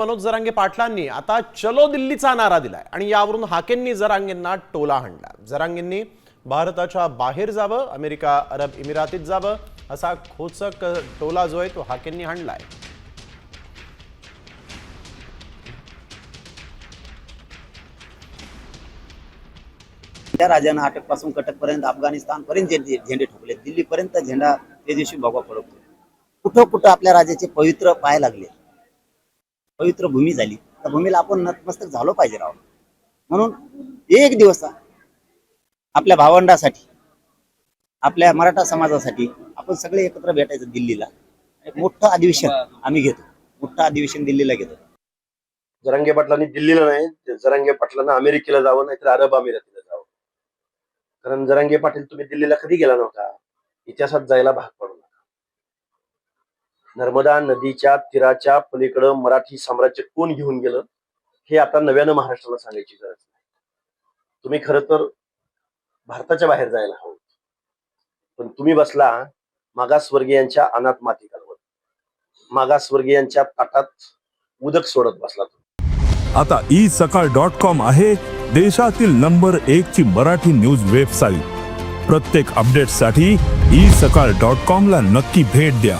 मनोज जरांगे पाटलांनी आता चलो दिल्लीचा नारा दिलाय आणि यावरून हाकेंनी जरांगेंना टोला हाणला. जरांगेंनी भारताच्या बाहेर जावं अमेरिका अरब इमिरातीत जावं असा खोचक टोला जो आहे तो हाकेंनी हाणलाय. त्या राजानं अटकपासून कटकपर्यंत अफगाणिस्तानपर्यंत झेंडे झेंडे ठोकले. दिल्लीपर्यंत झेंडा ते दिवशी भगवा फडकतो कुठं कुठं आपल्या राजाचे पवित्र पाय लागले. पवित्र भूमी झाली. त्या भूमीला आपण नतमस्तक झालो पाहिजे राव. म्हणून एक दिवस आपल्या भावंडासाठी आपल्या मराठा समाजासाठी आपण सगळे एकत्र भेटायचं दिल्लीला. एक मोठं अधिवेशन आम्ही घेतो. मोठं अधिवेशन दिल्लीला घेतो. जरांगे पाटलांनी दिल्लीला नाही ते जरांगे पाटलांना अमेरिकेला जावं नाहीतर अरब अमिरातीला जावं. कारण जरांगे पाटील तुम्ही दिल्लीला कधी गेला नव्हता? इतिहासात जायला भाग पडू नर्मदा नदीच्या तीराच्या पलीकडं मराठी साम्राज्य कोण घेऊन गेलं हे आता नव्यानं महाराष्ट्राला सांगायची गरज नाही. तुम्ही खरं तर भारताच्या बाहेर जायला हवं पण तुम्ही बसला मागासवर्गीयांच्या अनाथ माती घालवत मागासवर्गीयांच्या ताटात उदक सोडत बसला तुम्ही. आता ई सकाळ डॉट कॉम आहे देशातील नंबर एक ची मराठी न्यूज वेबसाईट. प्रत्येक अपडेटसाठी ई सकाळ डॉट कॉम ला नक्की भेट द्या.